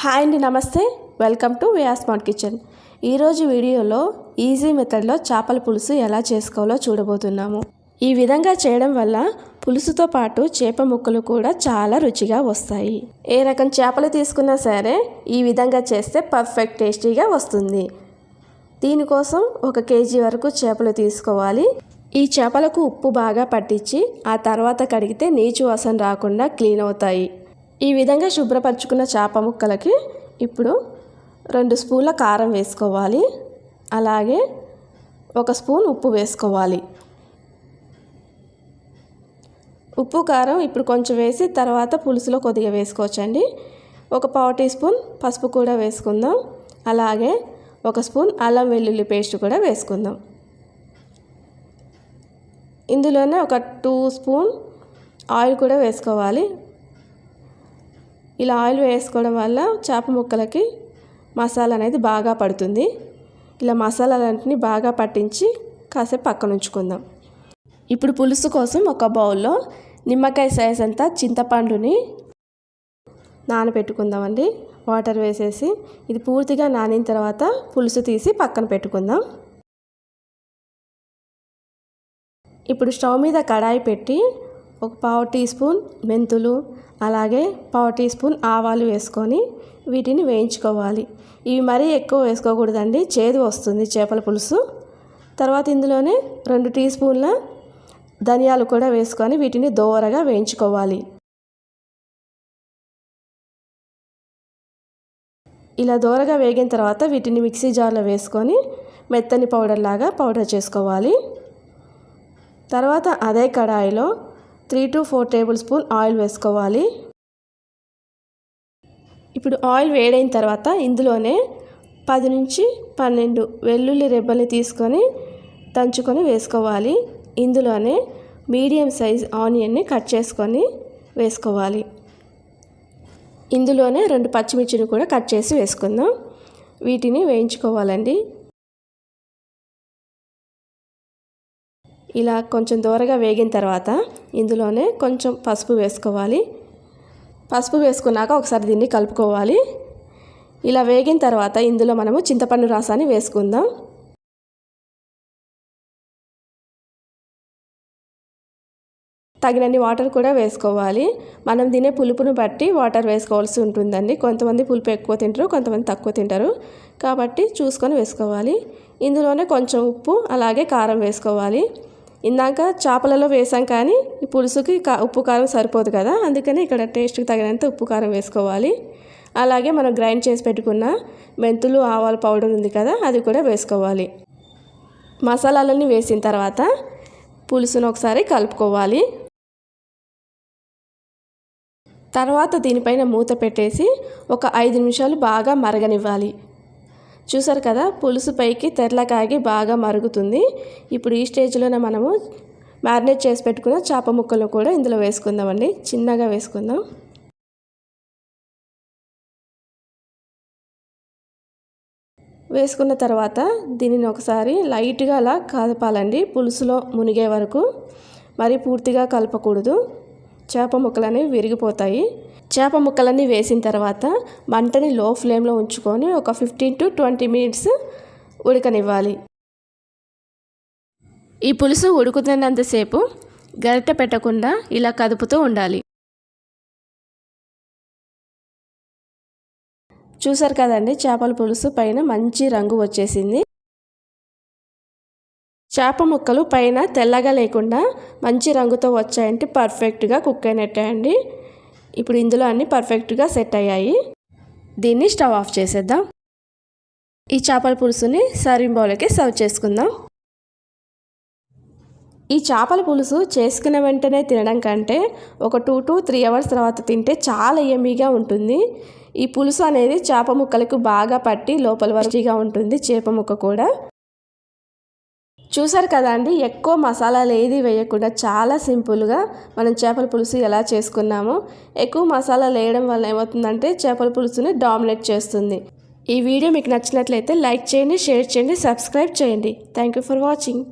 Hi అండి నమస్తే. Welcome to via smart kitchen. ఈరోజు వీడియోలో ఈజీ మెథడ్లో చేపల పులుసు ఎలా చేసుకోవాలో చూడబోతున్నాము. ఈ విధంగా చేయడం వల్ల పులుసుతో పాటు చేప ముక్కలు కూడా చాలా రుచిగా వస్తాయి. ఏ రకం చేపలు తీసుకున్నా సరే ఈ విధంగా చేస్తే పర్ఫెక్ట్ టేస్టీగా వస్తుంది. దీనికోసం ఒక కేజీ వరకు చేపలు తీసుకోవాలి. ఈ చేపలకు ఉప్పు బాగా పట్టించి ఆ తర్వాత కడిగితే నీచు వాసన రాకుండా క్లీన్ అవుతాయి. ఈ విధంగా శుభ్రపరచుకున్న చేప ముక్కలకి ఇప్పుడు రెండు స్పూన్ల కారం వేసుకోవాలి. అలాగే ఒక స్పూన్ ఉప్పు వేసుకోవాలి. ఉప్పు కారం ఇప్పుడు కొంచెం వేసి తర్వాత పులుసులో కొద్దిగా వేసుకోవచ్చండి. ఒక పావు టీ స్పూన్ పసుపు కూడా వేసుకుందాం. అలాగే ఒక స్పూన్ అల్లం వెల్లుల్లి పేస్ట్ కూడా వేసుకుందాం. ఇందులోనే ఒక టూ స్పూన్ ఆయిల్ కూడా వేసుకోవాలి. ఇలా ఆయిల్ వేసుకోవడం వల్ల చేప ముక్కలకి మసాలా అనేది బాగా పడుతుంది. ఇలా మసాలాలన్నింటినీ బాగా పట్టించి కాసేపు పక్కన ఉంచుకుందాం. ఇప్పుడు పులుసు కోసం ఒక బౌల్లో నిమ్మకాయ సైజ్ అంతా చింతపండుని నానబెట్టుకుందామండి. వాటర్ వేసేసి ఇది పూర్తిగా నానిన తర్వాత పులుసు తీసి పక్కన పెట్టుకుందాం. ఇప్పుడు స్టవ్ మీద కడాయి పెట్టి ఒక పావు టీ స్పూన్ మెంతులు అలాగే పావు టీ స్పూన్ ఆవాలు వేసుకొని వీటిని వేయించుకోవాలి. ఇవి మరీ ఎక్కువ వేసుకోకూడదండి చేదు వస్తుంది చేపల పులుసు. తర్వాత ఇందులోనే రెండు టీ స్పూన్ల ధనియాలు కూడా వేసుకొని వీటిని దోరగా వేయించుకోవాలి. ఇలా దోరగా వేగిన తర్వాత వీటిని మిక్సీ జార్లో వేసుకొని మెత్తని పౌడర్ లాగా పౌడర్ చేసుకోవాలి. తర్వాత అదే కడాయిలో three to four tablespoon oil వేసుకోవాలి. ఇప్పుడు ఆయిల్ వేడైన తర్వాత ఇందులోనే పది నుంచి పన్నెండు వెల్లుల్లి రెబ్బల్ని తీసుకొని దంచుకొని వేసుకోవాలి. ఇందులోనే మీడియం సైజ్ ఆనియన్ని కట్ చేసుకొని వేసుకోవాలి. ఇందులోనే రెండు పచ్చిమిర్చిని కూడా కట్ చేసి వేసుకుందాం. వీటిని వేయించుకోవాలండి. ఇలా కొంచెం దూరగా వేగిన తర్వాత ఇందులోనే కొంచెం పసుపు వేసుకోవాలి. పసుపు వేసుకున్నాక ఒకసారి దీన్ని కలుపుకోవాలి. ఇలా వేగిన తర్వాత ఇందులో మనము చింతపండు రసాన్ని వేసుకుందాం. తగినన్ని వాటర్ కూడా వేసుకోవాలి. మనం తినే పులుపును బట్టి వాటర్ వేసుకోవాల్సి ఉంటుందండి. కొంతమంది పులుపు ఎక్కువ తింటారు కొంతమంది తక్కువ తింటారు. కాబట్టి చూసుకొని వేసుకోవాలి. ఇందులోనే కొంచెం ఉప్పు అలాగే కారం వేసుకోవాలి. ఇందాక చేపలలో వేసాం కానీ ఈ పులుసుకి ఉప్పు కారం సరిపోదు కదా. అందుకని ఇక్కడ టేస్ట్కి తగినంత ఉప్పు కారం వేసుకోవాలి. అలాగే మనం గ్రైండ్ చేసి పెట్టుకున్న మెంతులు ఆవాల పౌడర్ ఉంది కదా అది కూడా వేసుకోవాలి. మసాలాలన్నీ వేసిన తర్వాత పులుసును ఒకసారి కలుపుకోవాలి. తర్వాత దీనిపైన మూత పెట్టేసి ఒక ఐదు నిమిషాలు బాగా మరగనివ్వాలి. చూసారు కదా పులుసు పైకి తెరలకాగి బాగా మరుగుతుంది. ఇప్పుడు ఈ స్టేజ్లోనే మనము మ్యారినేట్ చేసి పెట్టుకున్న చేప ముక్కలు కూడా ఇందులో వేసుకుందామండి. చిన్నగా వేసుకుందాం. వేసుకున్న తర్వాత దీనిని ఒకసారి లైట్గా అలా కలపాలండి. పులుసులో మునిగే వరకు. మరి పూర్తిగా కలపకూడదు. చేప ముక్కలు అనేవి విరిగిపోతాయి. చేప ముక్కలన్నీ వేసిన తర్వాత మంటని లో ఫ్లేమ్లో ఉంచుకొని ఒక ఫిఫ్టీన్ టు ట్వంటీ మినిట్స్ ఉడకనివ్వాలి. ఈ పులుసు ఉడుకుతున్నంతసేపు గరిటె పెట్టకుండా ఇలా కదుపుతూ ఉండాలి. చూసారు కదండి చేపల పులుసు పైన మంచి రంగు వచ్చేసింది. చేప ముక్కలు పైన తెల్లగా లేకుండా మంచి రంగుతో వచ్చాయంటే పర్ఫెక్ట్గా కుక్ అయినట్టే అండి. ఇప్పుడు ఇందులో అన్నీ పర్ఫెక్ట్గా సెట్ అయ్యాయి. దీన్ని స్టవ్ ఆఫ్ చేసేద్దాం. ఈ చేపల పులుసుని సర్వింగ్ బౌల్కి సర్వ్ చేసుకుందాం. ఈ చేపల పులుసు చేసుకున్న వెంటనే తినడం కంటే ఒక టూ టు త్రీ అవర్స్ తర్వాత తింటే చాలా ఎమ్మీగా ఉంటుంది. ఈ పులుసు అనేది చేప ముక్కలకు బాగా పట్టి లోపల వరచిగా ఉంటుంది. చేప ముక్క కూడా చూసారు కదా అండి ఎక్కువ మసాలాలు ఏది వేయకుండా చాలా సింపుల్గా మనం చేపల పులుసు ఎలా చేసుకున్నామో ఎక్కువ మసాలాలు వేయడం వల్ల ఏమవుతుందంటే చేపల పులుసుని డామినేట్ చేస్తుంది. ఈ వీడియో మీకు నచ్చినట్లయితే లైక్ చేయండి షేర్ చేయండి సబ్స్క్రైబ్ చేయండి. Thank you for watching.